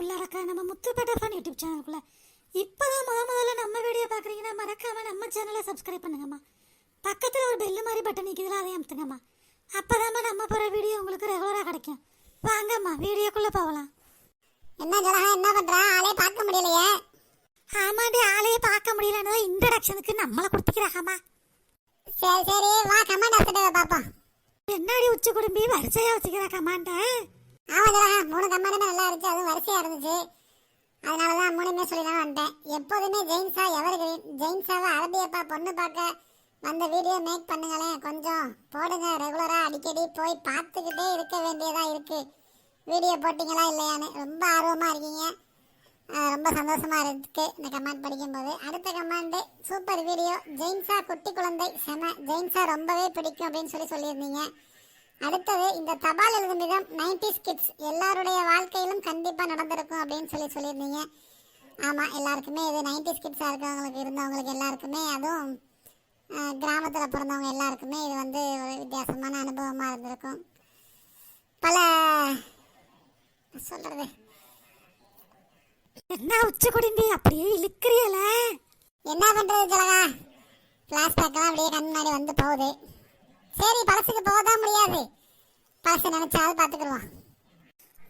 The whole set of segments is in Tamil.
உள்ளாரக்கா நம்ம முத்துப்பேட்டை ஃபன் யூடியூப் சேனலுக்குள்ள இப்போதான் முத முதல்ல நம்ம வீடியோ பார்க்குறீங்கன்னா மறக்காம நம்ம சேனலை சப்ஸ்கிரைப் பண்ணுங்கம்மா. பக்கத்தில் ஒரு பெல்லு மாதிரி பட்டன் நிற்கிதுல அதையும் அமுத்துங்கம்மா. அப்போதாம்மா நம்ம போகிற வீடியோ உங்களுக்கு ரெகுலராக கிடைக்கும். வாங்கம்மா வீடியோக்குள்ளே போகலாம். என்ன ஜலகா என்ன பண்ற? ஆளே பார்க்க முடியலையே. ஆமாண்டி ஆளையே பார்க்க முடியலன்னு இன்ட்ரடக்ஷனுக்கு நம்மளை கொடுத்துக்கிறாங்கம்மா. சரி சரி வா கமெண்ட் வச்சுட்டு பாப்போம் என்னடி உச்சி குடும்பி வரிசையாக வச்சுக்கிறா கமாண்ட ஆமா மூணு கமெண்ட்டுமே நல்லா இருந்துச்சு. அதுவும் வரிசையா இருந்துச்சு. அதனால தான் மூணுமே சொல்லி தான் வந்துட்டேன். எப்போதுமே ஜெயின்ஸா எவர் ஜெயின்ஸாவை அரபியப்பா பொண்ணு பார்க்க வந்த வீடியோ மேக் பண்ணுங்களேன். கொஞ்சம் போடுங்க ரெகுலராக அடிக்கடி போய் பார்த்துக்கிட்டே இருக்க வேண்டியதாக இருக்குது வீடியோ போட்டிங்களா இல்லையான்னு ரொம்ப ஆர்வமாக இருக்கீங்க. ரொம்ப சந்தோஷமாக இருக்குது இந்த கமெண்ட் படிக்கும்போது. அடுத்த கமெண்டு சூப்பர் வீடியோ ஜெயின்ஸா குட்டி குழந்தை. செம. ஜெயின்ஸா ரொம்பவே பிடிக்கும் அப்படின்னு சொல்லி சொல்லியிருந்தீங்க. அடுத்தது இந்த தபால் எழுதும் விதம் நைன்டிஸ் கிட்ஸ் எல்லாருடைய வாழ்க்கையிலும் கண்டிப்பா நடந்திருக்கும் அப்படின்னு சொல்லி சொல்லியிருந்தீங்க. ஆமா எல்லாருக்குமே இது நைன்டிஸ் கிட்ஸா இருக்கவங்களுக்கு இருந்தவங்களுக்கு எல்லாருக்குமே அதுவும் கிராமத்துல பிறந்தவங்க எல்லாருக்குமே இது வந்து ஒரு வித்தியாசமான அனுபவமா இருந்திருக்கும். பல சொல்றது? என்ன உச்சி குடும்பி அப்படியே இழுக்கிறியல என்ன பண்றது ஜலகா? பிளாஸ்டிக்லாம் அப்படியே கண் முன்னாடி வந்து போகுது. சரி பழசுக்கு போகதான் முடியாது பழசு நினைச்சாலும் பார்த்துக்கிடுவோம்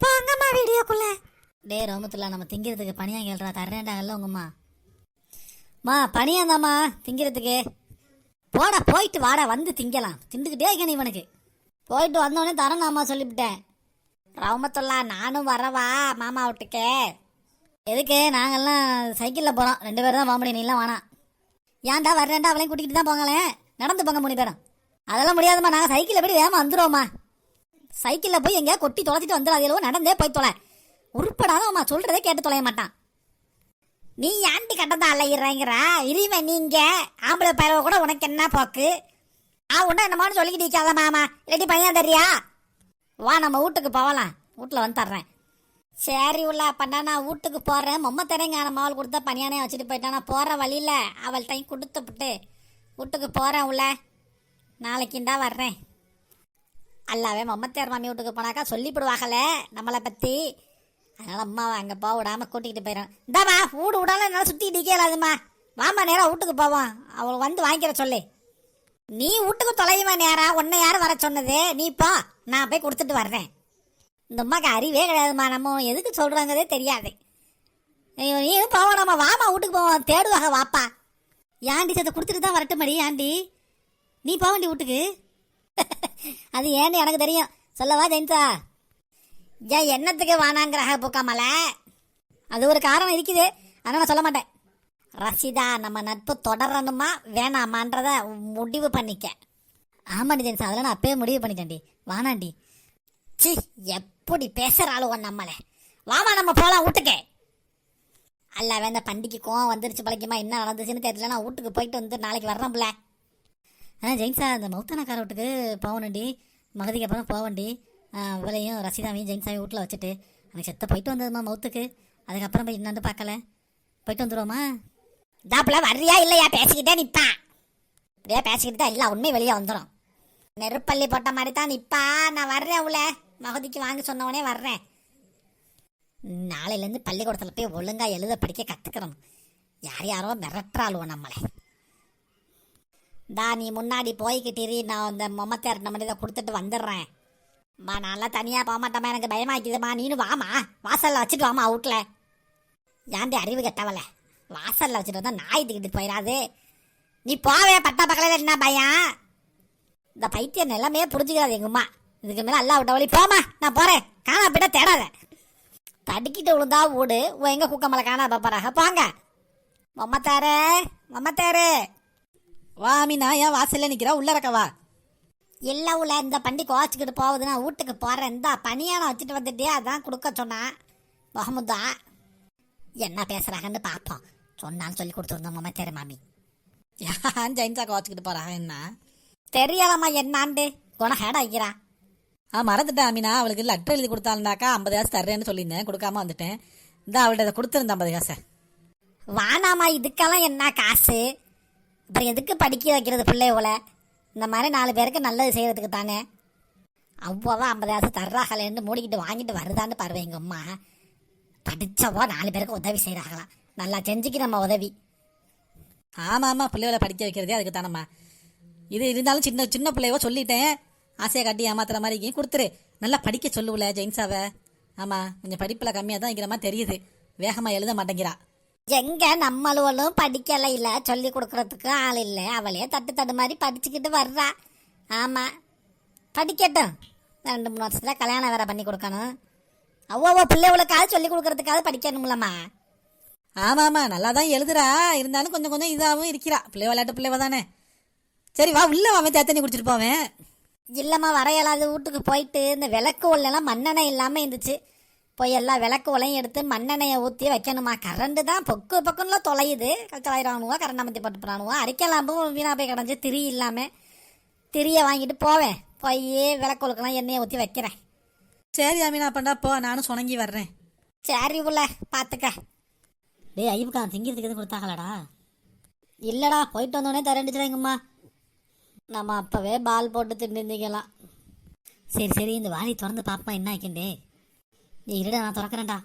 போங்கம்மா வீடியோக்குள்ளே. டே ரோமத்துல நம்ம திங்கிறதுக்கு பனியா கேள்றா தர்றேன்டாங்கல்ல உங்கம்மா. மா பனியாந்தாம்மா திங்கிறதுக்கு. போடா போயிட்டு வாடா வந்து திங்கலாம். திண்டுக்கிட்டே இருக்கணும் இவனுக்கு. போயிட்டு வந்தோடனே தரேனாம்மா சொல்லிவிட்டேன். ரவுமத்துல்லா நானும் வரவா மாமா வீட்டுக்கு. எதுக்கு நாங்கெல்லாம் சைக்கிளில் போகிறோம் ரெண்டு பேரும் தான் போக முடியும் நீலாம் வேணாம் ஏன்டா வர்றேன்டா அவளையும் கூட்டிகிட்டு தான் போங்களேன். நடந்து போங்க மூணு பேரும். அதெல்லாம் முடியாதும்மா. நாங்கள் சைக்கிளில் போய் வேகமாக வந்துடுவோம்மா சைக்கிளில் போய் எங்கேயா கொட்டி தொலைச்சிட்டு வந்துடாதீங்களோ நடந்தே போய் தொலை. உருப்படாதம்மா சொல்கிறதே கேட்டு தொலைய மாட்டான். நீ ஆண்டி கட்டதான் அலையிறங்கிற இனிமே நீங்கள் ஆம்பளை பயிரவை கூட உனக்கு என்ன போக்கு? ஆ உன்ன என்னமான்னு சொல்லிக்கிட்டு இருக்காத மாமா. இல்லாட்டி பையன் தெரியா? வா நம்ம வீட்டுக்கு போகலாம். வீட்டில் வந்து தர்றேன். சரி உள்ள பண்ணா நான் வீட்டுக்கு போகிறேன் மொம்ம தரேங்க நம்ம அவள் கொடுத்தா பனியானே வச்சுட்டு போயிட்டானா. போகிற வழியில அவள்கிட்டையும் கொடுத்துப்புட்டு வீட்டுக்கு போகிறேன் உள்ள. நாளைக்குண்டா வர்றேன். அல்லாவே மம்மத்தேர் மாமி வீட்டுக்கு போனாக்கா சொல்லிவிடுவாகல நம்மளை பற்றி அதனால் அம்மாவை அங்கே போக விடாமல் கூட்டிகிட்டு போயிடும் இந்தாம்மா வீடு விடால என்னால் சுற்றிட்டு இயலாதும்மா வாமா நேராக வீட்டுக்கு போவோம். அவளை வந்து வாங்கிக்கிற சொல்லு. நீ வீட்டுக்கு தொலையுமா நேரா? உன்னை யாரும் வர சொன்னது? நீ போ நான் போய் கொடுத்துட்டு வர்றேன். இந்த அம்மாக்கு அறிவே கிடையாதும்மா. நம்ம எதுக்கு சொல்கிறாங்கதே தெரியாது. நீ போவோம் நம்ம வாமா வீட்டுக்கு போவோம். தேடுவாங்க வாப்பா. ஏன்டி அதை கொடுத்துட்டு தான் வரட்டும் மடி ஏன்டி? நீ போக வேண்டி வீட்டுக்கு? அது ஏன்னு எனக்கு தெரியும். சொல்லவா ஜெயந்தா? ஏன் என்னத்துக்கு வானாங்கிறாக பூக்காமல அது ஒரு காரணம் இருக்குது. ஆனால் நான் சொல்ல மாட்டேன். ரசிதா நம்ம நட்பு தொடரணுமா வேணாமான்றத முடிவு பண்ணிக்க. ஆமாண்டி ஜெயந்தா அதெல்லாம் நான் அப்பயே முடிவு பண்ணிட்டேன்டி. வானாண்டி சி எப்படி பேசுறாளோ நம்மள. வாமா நம்ம போகலாம் வீட்டுக்கு. அல்ல வேந்த பண்டிகைக்கும் வந்துருச்சு பழக்கியமா என்ன நடந்துச்சுன்னு தெரியல நான் வீட்டுக்கு போயிட்டு வந்து நாளைக்கு வர்றோம்ல. ஆ ஜெயின்ஸா அந்த மௌத்தானக்கார வீட்டுக்கு போகணுண்டி மகதிக்கு அப்புறம் போவண்டி இவளையும் ரசிதாவையும் ஜெயின்ஸாவையும் வீட்டில் வச்சுட்டு. எனக்கு செத்த போயிட்டு வந்ததுமா மௌத்துக்கு. அதுக்கப்புறம் போய் என்னன்னு பார்க்கல. போயிட்டு வந்துடுவோமா தாப்புல வர்றியா இல்லையா? பேசிக்கிட்டே நிற்பா அப்படியே பேசிக்கிட்டு தான் எல்லா உண்மை வெளியே வந்துடும் நெருப்பள்ளி போட்ட மாதிரி தான் நிற்பா நான் வர்றேன் உள்ள. மகதிக்கு வாங்க சொன்னவனே வர்றேன். நாளையிலேருந்து பள்ளிக்கூடத்தில் போய் ஒழுங்காக எழுத படிக்க கற்றுக்கிறோம் யார் யாரோ மிரட்டுறாளுவோம் நம்மளை. தா நீ முன்னாடி போய்கிட்டிரி. நான் அந்த மொம்மத்தார் நம்ம இதை கொடுத்துட்டு வந்துடுறேன். மா நான்லாம் தனியாக போக மாட்டேமா எனக்கு பயமாக்கிதுமா நீனும் வாமா வாசலில் வச்சுட்டு வாமா அவுட்டில் ஏன்டி அறிவு கெட்டவல வாசலில் வச்சுட்டு வந்தால் நாய் திக்கிட்டு போயிடாது. நீ போவே பட்டா பக்கத்தில் என்ன பையன் இந்த பைத்தியம் நிலமே புரிஞ்சுக்கிறாது எங்கம்மா இதுக்கு மேலே அல்லா விட்ட வழி. போமா நான் போகிறேன் காணா போயிட்டா தேடாத. தடுக்கிட்டு விழுந்தா ஓடு. உன் எங்கே குக்கமலை காணா பாப்பாராக போங்க. மொம்மத்தாரு மொம்மத்தாரு வாமினா ஏன் வாசல்ல நிக்கிறா உள்ள இருக்கவா இல்லை உள்ள இந்த பண்டி கோச்சிக்கிட்டு போகுது நான் வீட்டுக்கு போகிறேன் இந்த பனியானம் வச்சுட்டு வந்துட்டே அதான் கொடுக்க சொன்னான். முகமுதா என்ன பேசுகிறாங்கன்னு பார்ப்போம். சொன்னான்னு சொல்லி கொடுத்துருந்தோம் மாமா தெரு மாமி. ஏன் ஜெயின்ஸாக்க வச்சுக்கிட்டு போறாங்க என்ன? தெரியலம்மா என்னாண்டு? குணஹேட வைக்கிறா. ஆ மறந்துட்டேன் அமீனா. அவளுக்கு லெட்டர் எழுதி கொடுத்தாருந்தாக்கா ஐம்பது காசு தர்றேன்னு சொல்லியிருந்தேன். கொடுக்காம வந்துட்டேன். இந்த அவள்கிட்ட கொடுத்துருந்தேன் ஐம்பது காசை. வானாமா இதுக்கெல்லாம் என்ன காசு? அப்புறம் எதுக்கு படிக்க வைக்கிறது பிள்ளையோல இந்த மாதிரி நாலு பேருக்கு நல்லது செய்கிறதுக்கு தானே? அவ்வளோதான் ஐம்பதாயிரம் தர்றாங்களேன்னு மூடிக்கிட்டு வாங்கிட்டு வருதான்னு பாருவேன் எங்கள் அம்மா. படித்தவோ நாலு பேருக்கு உதவி செய்கிறாங்களாம் நல்லா செஞ்சுக்கு நம்ம உதவி. ஆமாம் ஆமாம் பிள்ளைகளை படிக்க வைக்கிறதே அதுக்கு தானம்மா. இது இருந்தாலும் சின்ன சின்ன பிள்ளையவோ சொல்லிட்டேன். ஆசையை காட்டி ஏமாத்துற மாதிரி கொடுத்துரு. நல்லா படிக்க சொல்லுவல ஜெயின்ஸாவை ஆமாம் கொஞ்சம் படிப்பில் கம்மியாக தான் இருக்கிற மாதிரி தெரியுது. வேகமாக எழுத மாட்டேங்கிறா. எங்க நம்மளுவளும் படிக்கல இல்ல சொல்லி கொடுக்கறதுக்கு ஆள் இல்லை. அவளே தட்டு தட்டு மாதிரி படிச்சுக்கிட்டு வர்றா. ஆமா. படிக்கட்டும். ரெண்டு மூணு வருஷத்துல கல்யாணம் வேற பண்ணி கொடுக்கணும். அவ்வளோ பிள்ளைகளுக்காவது சொல்லி கொடுக்கறதுக்காக படிக்கணும்லம்மா. ஆமாம்மா நல்லா தான் எழுதுறா. இருந்தாலும் கொஞ்சம் கொஞ்சம் இதாகவும் இருக்கிறா. பிள்ளை விளையாட்டு பிள்ளைவ தானே. சரி வா உள்ள அவன் தேத்தனி குடிச்சிட்டு போவேன். இல்லைம்மா வர இயலாது வீட்டுக்கு போயிட்டு இந்த விளக்கு உள்ளலாம் மண்ணெண்ணெய் இல்லாமல் இருந்துச்சு. போய் எல்லா விளக்கு ஒலையும் எடுத்து மண்ணெண்ணெயை ஊற்றி வைக்கணுமா? கரண்ட் தான் பொக்கு பொக்குன்னு தொலையுது. தொலைறானுவோ கரண்ட் அமைத்தி போட்டு போறானுவோ அரைக்கலாம்பும் வீணா போய் கிடஞ்சி திரி இல்லாமல் திரியை வாங்கிட்டு போவேன். போய் விளக்குகளுக்கெல்லாம் எண்ணெயை ஊற்றி வைக்கிறேன். சரி அமீனா பண்ணா போ. நானும் சுணங்கி வர்றேன். சரி உள்ள பார்த்துக்க டேய் ஐயப்புக்கா திங்கிறதுக்கு எதுவும் கொடுத்தாங்களாடா? இல்லைடா போயிட்டு வந்தோடனே தரண்டிச்சுடாங்கம்மா நம்ம அப்போவே பால் போட்டு திண்டிருந்தீங்களாம் சரி சரி இந்த வாளி திறந்து பாப்பா என்ன ஆக்கிண்டே நீ இருடா நான் திறக்கிறேன்டா.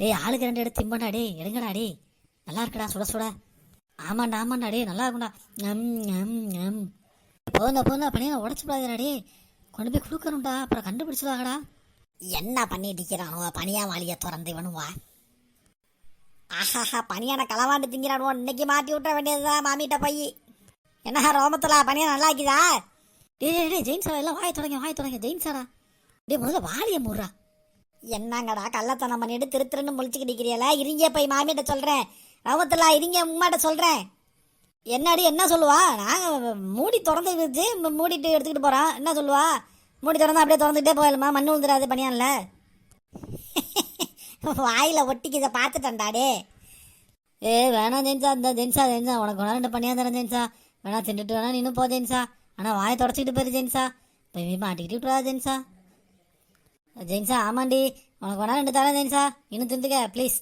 டேய் ஆளுக்கு ரெண்டு எடுத்து திம்பண்டா டே எடுங்கடா டே நல்லா இருக்குடா சுட சுட. ஆமாண்டா ஆமாண்டா டே நல்லா இருக்கும்டா. நம் நம் நம் போதுண்டா போதுண்டா பண்ணியா உடச்சு போடாதடா கொண்டு போய் கொடுக்கணும்டா அப்புறம் கண்டுபிடிச்சிடுவாங்கடா என்ன பண்ணிட்டு இருக்கிறானோ பனியா வாளியை திறந்து இவனுவா? ஆஹாஹா பனியான களவாண்டு திங்கிறானுவோ இன்னைக்கு மாட்டி விட்ட வேண்டியதுதான் மாமிட்ட போய். என்ன ரோமத்தில் பனியா நல்லா இருக்குதா? டே டே ஜெயின் சாரா எல்லாம் வாய தொடங்க வாய தொடங்க ஜெயின் சாரா. டே முதல்ல வாலியை முடுறா. என்னங்கடா கள்ளத்தனம் பண்ணிட்டு திரு திருன்னு முழிச்சுக்கிட்டு இருங்கே இருங்க போய் மாமிகிட்ட சொல்கிறேன் ரோமத்துல இருங்க உமாட்ட சொல்கிறேன் என்னடி என்ன சொல்லுவா? நாங்கள் மூடி திறந்து வச்சு மூடிட்டு எடுத்துக்கிட்டு போகிறோம் என்ன சொல்லுவா? மூடி திறந்தா அப்படியே திறந்துக்கிட்டே போயிடலாமா? மண் விழுந்துடாது பணியான்ல வாயில ஒட்டிக்கு இதை பார்த்துட்டேன்டாடே ஏ வேணாம் ஜென்சா இந்த ஜென்சா ஜென்சா உனக்கு வேணா ரெண்டு பணியாக தரேன் ஜென்சா வேணா தின்னுட்டு வேணா நின்று போ ஜென்சா ஆனால் வாயை தொடச்சிக்கிட்டு போயிரு ஜென்சா போய் போய் மாட்டிக்கிட்டு விட்டுறா ஜென்சா ஜெயின்ஸா ஆமாண்டி. உனக்கு வேணா ரெண்டு தரேன் ஜெயின்ஸா இன்னும் திண்டுக்க ப்ளீஸ்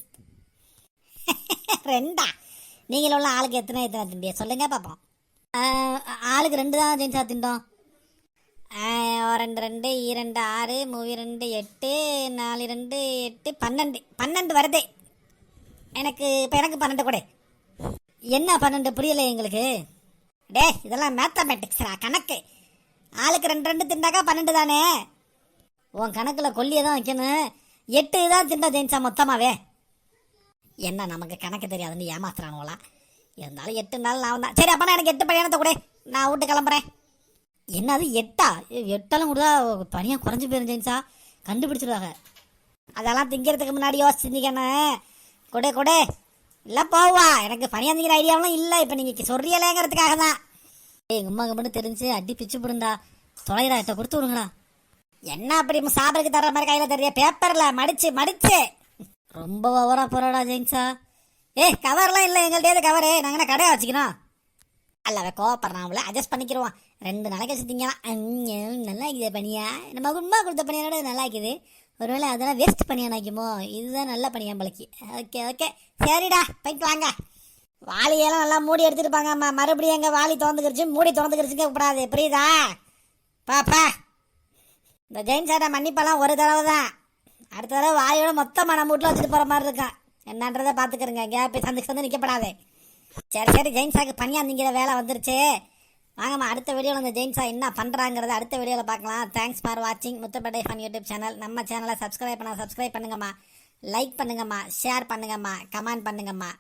ரெண்டா? நீங்கள் உள்ள ஆளுக்கு எத்தனை எத்தனை திண்டியா சொல்லுங்க பார்ப்போம் ஆளுக்கு ரெண்டு தான் ஜெயின்ஸா திண்டோம் ரெண்டு ரெண்டு இரண்டு ஆறு மூவி ரெண்டு எட்டு நாலு ரெண்டு எட்டு பன்னெண்டு. பன்னெண்டு வருது. எனக்கு இப்போ எனக்கு பன்னெண்டு கொடு. என்ன பன்னெண்டு? புரியலை எங்களுக்கு. டே இதெல்லாம் மேத்தமேட்டிக்ஸ்ரா கணக்கு. ஆளுக்கு ரெண்டு ரெண்டு திண்டாக்கா பன்னெண்டு தானே? உன் கணக்கில் கொல்லியை தான் வைக்கணும். எட்டு தான் திண்டா ஜெயிச்சா மொத்தமாவே. என்ன நமக்கு கணக்கு தெரியாதுன்னு ஏமாத்துறானுங்களா? இருந்தாலும் எட்டு நாள் நான் தான் சரி அப்பனா எனக்கு எட்டு பையனத்தை கூட. நான் விட்டு கிளம்புறேன். என்னது எட்டா? ஏய், எட்டெல்லாம் கூட பனியாக குறைஞ்சி போயிரும் ஜெயின்ஸா கண்டுபிடிச்சிருவாங்க. அதெல்லாம் திங்கிறதுக்கு முன்னாடி யோசிச்சிருந்தீங்கன்னு கொடு கொடு. இல்லை போவா. எனக்கு பனியாக திங்கிற ஐடியாவெலாம் இல்லை. இப்போ நீங்கள் சொல்றியலேங்கிறதுக்காக தான் ஏய் உமா அம்மா தெரிஞ்சு அடி பிச்சு போடுண்டா தொலைடா இதை கொடுத்து விடுங்கடா. என்ன அப்படி சாப்பிட்றதுக்கு தர்ற மாதிரி கையில் தெரிய பேப்பரில் மடிச்சு மடிச்சு. ரொம்ப ஓவரா போறடா ஜெயின்ஸா. ஏ கவர்லாம் இல்லை எங்கள்கிட்ட கவரு நாங்கள் என்ன கடையை வச்சுக்கணும் அல்லவே கோவப்படுறான் அட்ஜஸ்ட் பண்ணிக்கிடுவான் ரெண்டு நாளைக்கு வச்சு நல்லா இருக்குது பனியா? நம்ம உண்மை கொடுத்த பனியானோட நல்லா இருக்குது? ஒருவேளை அதெல்லாம் வேஸ்ட் பனியானாக்குமோ இதுதான் நல்ல பனியாம்பளைக்கு ஓகே ஓகே. சரிடா போயிட்டு வாங்க. வாளியெல்லாம் நல்லா மூடி எடுத்துருப்பாங்க அம்மா. மறுபடியும் எங்கள் வாளி திறந்துக்கிருச்சு மூடி திறந்துக்கிருச்சுங்க கூடாது புரியுதா? பாப்பா. இந்த ஜெயின் சாரை மன்னிப்பெல்லாம் ஒரு தடவை தான். அடுத்த தடவை வாயோட மொத்தமாக நம்ம வீட்டில் வச்சுட்டு போகிற மாதிரி இருக்கான் என்னன்றதை பார்த்துக்கிறங்க. கேப் சந்திச்சு வந்து நிற்கப்படாதே சரி சரி ஜெயின்ஸாக்கு பனியா நீங்கிற வேலை வந்துருச்சு. வாங்கம்மா அடுத்த வீடியோவில் இந்த ஜெயின்ஸா என்ன பண்ணுறாங்கிறத அடுத்த வீடியோவில் பார்க்கலாம். தேங்க்ஸ் ஃபார் வாட்சிங் முத்துப்பேட்டை ஃபன் யூடியூப் சேனல் நம்ம சேனலை சப்ஸ்கிரைப் பண்ண சப்ஸ்கிரைப் பண்ணுங்கம்மா. லைக் பண்ணுங்கம்மா. ஷேர் பண்ணுங்கம்மா. கமெண்ட் பண்ணுங்கம்மா.